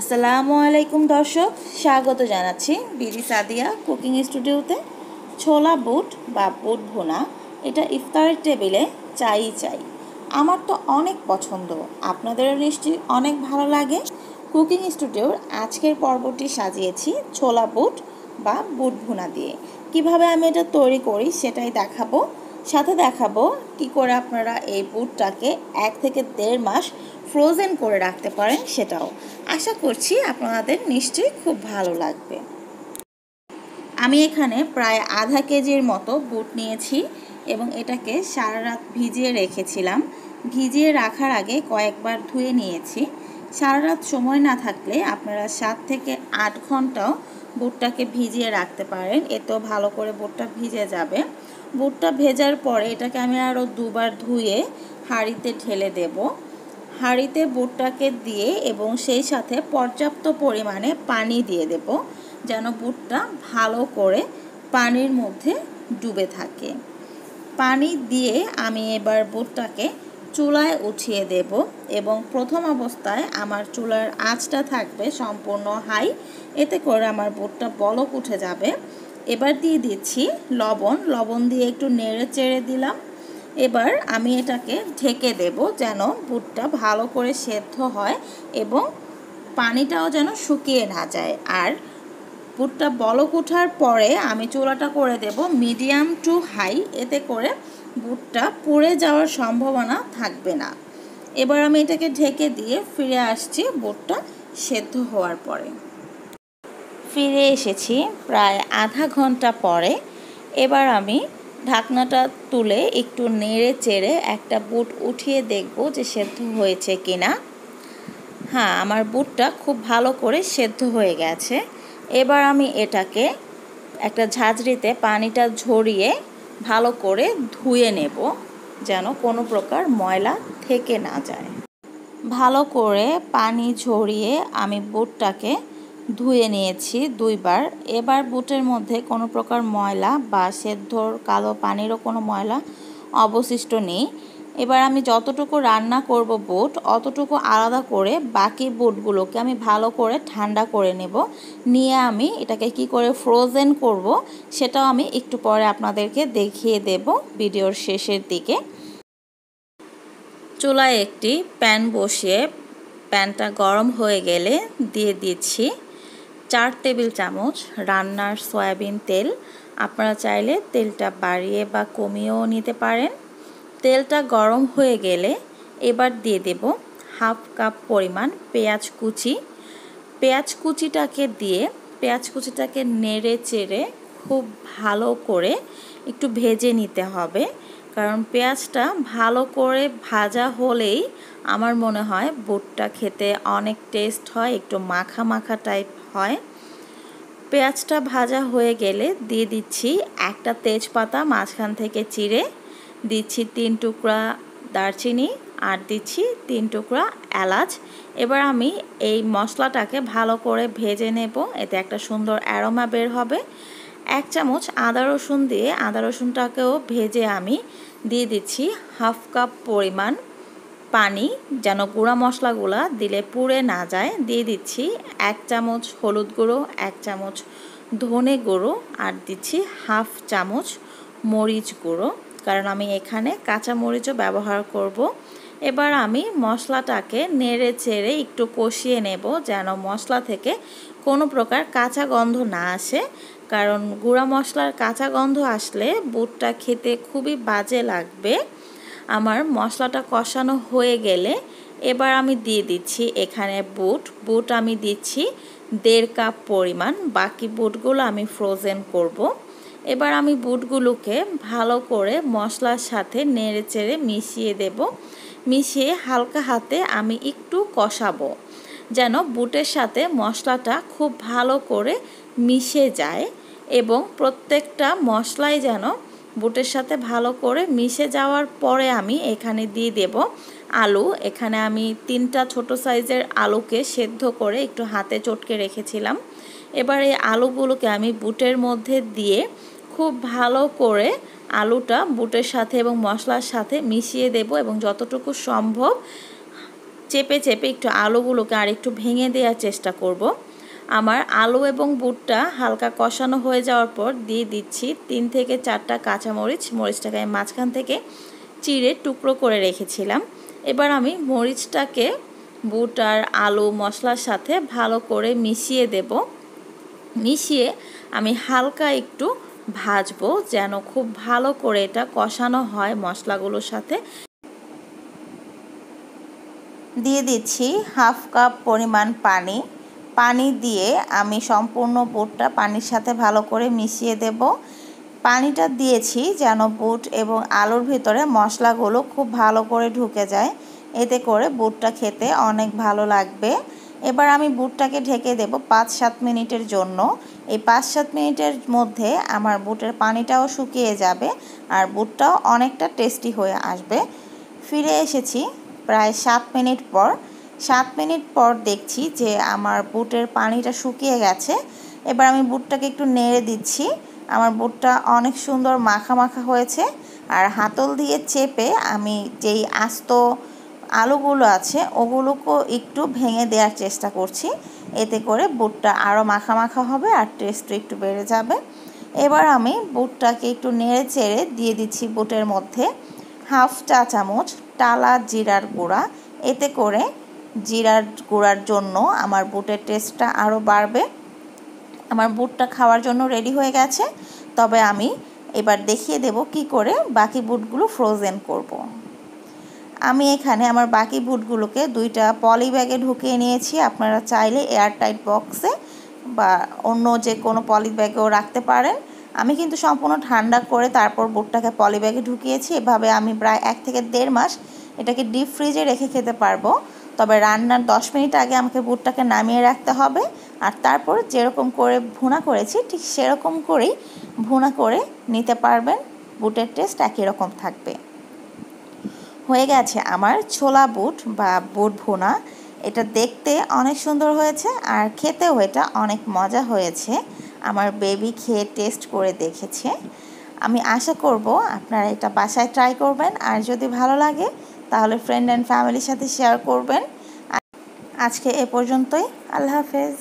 আসসালামু আলাইকুম দর্শক, স্বাগত জানাচ্ছি বিডি সাদিয়া কুকিং স্টুডিওতে। ছোলা বুট বা বুট ভুনা, এটা ইফতারের টেবিলে চাই চাই। আমার তো অনেক পছন্দ, আপনাদেরও নিশ্চয়ই অনেক ভালো লাগে। কুকিং স্টুডিওর আজকের পর্বটি সাজিয়েছি ছোলা বুট বা বুট ভুনা দিয়ে। কীভাবে আমি এটা তৈরি করি সেটাই দেখাবো। সাথে দেখাবো কি করে আপনারা এই বুটটাকে এক থেকে দেড় মাস ফ্রোজেন করে রাখতে পারেন সেটাও। আশা করছি আপনাদের নিশ্চয়ই খুব ভালো লাগবে। আমি এখানে প্রায় আধা কেজির মতো বুট নিয়েছি এবং এটাকে সারা রাত ভিজিয়ে রেখেছিলাম। ভিজিয়ে রাখার আগে কয়েকবার ধুয়ে নিয়েছি। সারা রাত সময় না থাকলে আপনারা সাত থেকে আট ঘন্টাও বুটটাকে ভিজিয়ে রাখতে পারেন। এতেও ভালো করে বুটটা ভিজে যাবে। বুটটা ভেজার পরে এটাকে আমি আরও দুবার ধুয়ে হাঁড়িতে ঢেলে দেব। হাঁড়িতে বুটটাকে দিয়ে এবং সেই সাথে পর্যাপ্ত পরিমাণে পানি দিয়ে দেব, যেন বুটটা ভালো করে পানির মধ্যে ডুবে থাকে। পানি দিয়ে আমি এবার বুটটাকে চুলায় উঠিয়ে দেব এবং প্রথম অবস্থায় আমার চুলার আঁচটা থাকবে সম্পূর্ণ হাই, এতে করে আমার বুটটা বলক উঠে যাবে। এবার দিয়ে দিচ্ছি লবণ লবণ দিয়ে একটু নেড়ে চেড়ে দিলাম। এবার আমি এটাকে ঢেকে দেব যেন বুটটা ভালো করে সেদ্ধ হয় এবং পানিটাও যেন শুকিয়ে না যায়। আর বুটটা বলক ওঠার পরে আমি চুলাটা করে দেব মিডিয়াম টু হাই, এতে করে বুটটা পুড়ে যাওয়ার সম্ভাবনা থাকবে না। এবার আমি এটাকে ঢেকে দিয়ে ফিরে আসছি বুটটা সেদ্ধ হওয়ার পরে। ফিরে এসেছি প্রায় আধা ঘণ্টা পরে। এবার আমি ঢাকনাটা তুলে একটু নেড়ে চেড়ে একটা বুট উঠিয়ে দেখব যে সেদ্ধ হয়েছে কিনা। হ্যাঁ আমার বুটটা খুব ভালো করে সেদ্ধ হয়ে গেছে। এবার আমি এটাকে একটা ঝাঁঝরিতে পানিটা ঝরিয়ে ভালো করে ধুয়ে নেব যেন কোনো প্রকার ময়লা থেকে না যায়। ভালো করে পানি ঝরিয়ে আমি বুটটাকে ধুয়ে নিয়েছি দুইবার। এবার বুটের মধ্যে কোনো প্রকার ময়লা বা সেদ্ধর কালো পানিরও কোনো ময়লা অবশিষ্ট নেই। এবার আমি যতটুকু রান্না করব বুট, অতটুকু আলাদা করে বাকি বুটগুলোকে আমি ভালো করে ঠান্ডা করে নেব। নিয়ে আমি এটাকে কি করে ফ্রোজেন করব সেটাও আমি একটু পরে আপনাদেরকে দেখিয়ে দেব ভিডিওর শেষের দিকে। চুলায় একটি প্যান বসিয়ে প্যানটা গরম হয়ে গেলে দিয়ে দিচ্ছি। চার টেবিল চামচ রান্নার সয়াবিন তেল। আপনারা চাইলে তেলটা বাড়িয়ে বা কমিয়েও নিতে পারেন। তেলটা গরম হয়ে গেলে এবার দিয়ে দেব হাফ কাপ পরিমাণ পেঁয়াজ কুচি। পেঁয়াজ কুচিটাকে দিয়ে, পেঁয়াজ কুচিটাকে নেড়ে চেড়ে খুব ভালো করে একটু ভেজে নিতে হবে। কারণ পেঁয়াজটা ভালো করে ভাজা হলেই আমার মনে হয় বুটটা খেতে অনেক টেস্ট হয়, একটু মাখা মাখা টাইপ হয়। পেঁয়াজটা ভাজা হয়ে গেলে দিয়ে দিচ্ছি একটা তেজপাতা, মাঝখান থেকে চিড়ে। দিচ্ছি তিন টুকরা দারচিনি আর দিচ্ছি তিন টুকরা এলাচ। এবার আমি এই মশলাটাকে ভালো করে ভেজে নেব। এতে একটা সুন্দর অ্যারোমা বের হবে। এক চামচ আদা রসুন দিয়ে, আদা রসুনটাকেও ভেজে আমি দিয়ে দিচ্ছি হাফ কাপ পরিমাণ পানি, যেন গুঁড়া মশলাগুলা দিলে পুড়ে না যায়, দিয়ে দিচ্ছি এক চামচ হলুদ গুঁড়ো, এক চামচ ধনে গুঁড়ো, আর দিচ্ছি হাফ চামচ মরিচ গুঁড়ো, কারণ আমি এখানে কাঁচা মরিচও ব্যবহার করব। এবার আমি মশলাটাকে নেড়ে চেড়ে একটু কষিয়ে নেব, যেন মশলা থেকে কোনো প্রকার কাঁচা গন্ধ না আসে, কারণ গুঁড়া মশলার কাঁচা গন্ধ আসলে বুটটা খেতে খুবই বাজে লাগবে আমার মশলাটা কষানো হয়ে গেলে এবার আমি দিয়ে দিচ্ছি এখানে বুট। বুট আমি দিচ্ছি দেড় কাপ পরিমাণ। বাকি বুটগুলো আমি ফ্রোজেন করব। এবার আমি বুটগুলোকে ভালো করে মশলার সাথে নেড়ে চেড়ে মিশিয়ে দেব। মিশিয়ে হালকা হাতে আমি একটু কষাবো, যেন বুটের সাথে মশলাটা খুব ভালো করে মিশে যায় এবং প্রত্যেকটা মশলাই যেন বুটের সাথে ভালো করে মিশে যাওয়ার পরে আমি এখানে দিয়ে দেব আলু এখানে আমি তিনটা ছোট সাইজের আলুকে সেদ্ধ করে একটু হাতে চটকে রেখেছিলাম এবার এই আলুগুলোকে আমি বুটের মধ্যে দিয়ে খুব ভালো করে আলুটা বুটের সাথে এবং মশলার সাথে মিশিয়ে দেব এবং যতটুকু সম্ভব চেপে চেপে একটু আলুগুলোকে আর একটু ভেঙে দেওয়ার চেষ্টা করব। আমার আলু এবং বুটটা হালকা কষানো হয়ে যাওয়ার পর দিয়ে দিচ্ছি তিন থেকে চারটা কাঁচামরিচ। মরিচটাকে আমি মাঝখান থেকে চিড়ে টুকরো করে রেখেছিলাম। এবার আমি মরিচটাকে বুট আর আলু মশলার সাথে ভালো করে মিশিয়ে দেব। মিশিয়ে আমি হালকা একটু ভাজবো যেন খুব ভালো করে এটা কষানো হয় মশলাগুলোর সাথে। দিয়ে দিচ্ছি হাফ কাপ পরিমাণ পানি। পানি দিয়ে আমি সম্পূর্ণ বুটটা পানির সাথে ভালো করে মিশিয়ে দেব। পানিটা দিয়েছি যেন বুট এবং আলুর ভিতরে মশলাগুলো খুব ভালো করে ঢুকে যায়। এতে করে বুটটা খেতে অনেক ভালো লাগবে। এবার আমি বুটটাকে ঢেকে দেব পাঁচ সাত মিনিটের জন্য। এই পাঁচ সাত মিনিটের মধ্যে আমার বুটের পানিটাও শুকিয়ে যাবে আর বুটটাও অনেকটা টেস্টি হয়ে আসবে। ফিরে এসেছি প্রায় সাত মিনিট পর। সাত মিনিট পর দেখছি যে আমার বুটের পানিটা শুকিয়ে গেছে। এবার আমি বুটটাকে একটু নেড়ে দিচ্ছি। আমার বুটটা অনেক সুন্দর মাখা মাখা হয়েছে আর হাতল দিয়ে চেপে আমি যেই আস্ত আলুগুলো আছে, ওগুলোকেও একটু ভেঙে দেওয়ার চেষ্টা করছি। এতে করে বুটটা আরও মাখা মাখা হবে আর টেস্টও একটু বেড়ে যাবে। এবার আমি বুটটাকে একটু নেড়ে চেড়ে দিয়ে দিচ্ছি বুটের মধ্যে হাফ চা চামচ টালা জিরার গুঁড়া। এতে করে জিরার গুঁড়ার জন্য আমার বুটের টেস্টটা আরও বাড়বে। আমার বুটটা খাওয়ার জন্য রেডি হয়ে গেছে। তবে আমি এবার দেখিয়ে দেব কি করে বাকি বুটগুলো ফ্রোজেন করব। আমি এখানে আমার বাকি বুটগুলোকে দুইটা পলি ব্যাগে ঢুকিয়ে নিয়েছি। আপনারা চাইলে এয়ারটাইট বক্সে বা অন্য যে কোনো পলি ব্যাগেও রাখতে পারেন। আমি কিন্তু সম্পূর্ণ ঠান্ডা করে তারপর বুটটাকে পলি ব্যাগে ঢুকিয়েছি। এভাবে আমি প্রায় এক থেকে দেড় মাস এটাকে ডিপ ফ্রিজে রেখে খেতে পারব। তবে রান্নার দশ মিনিট আগে আমাকে বুটটাকে নামিয়ে রাখতে হবে। আর তারপর যেরকম করে ভুনা করেছি, ঠিক সেরকম করেই ভুনা করে নিতে পারবেন। বুটের টেস্ট একই রকম থাকবে। হয়ে গেছে আমার ছোলা বুট বা বুট ভুনা। এটা দেখতে অনেক সুন্দর হয়েছে আর খেতেও এটা অনেক মজা হয়েছে। আমার বেবি খেয়ে টেস্ট করে দেখেছে। আমি আশা করব আপনারা এটা বাসায় ট্রাই করবেন। আর যদি ভালো লাগে তাহলে ফ্রেন্ড অ্যান্ড ফ্যামিলির সাথে শেয়ার করবেন। আজকে এ পর্যন্তই। আল্লাহ হাফেজ।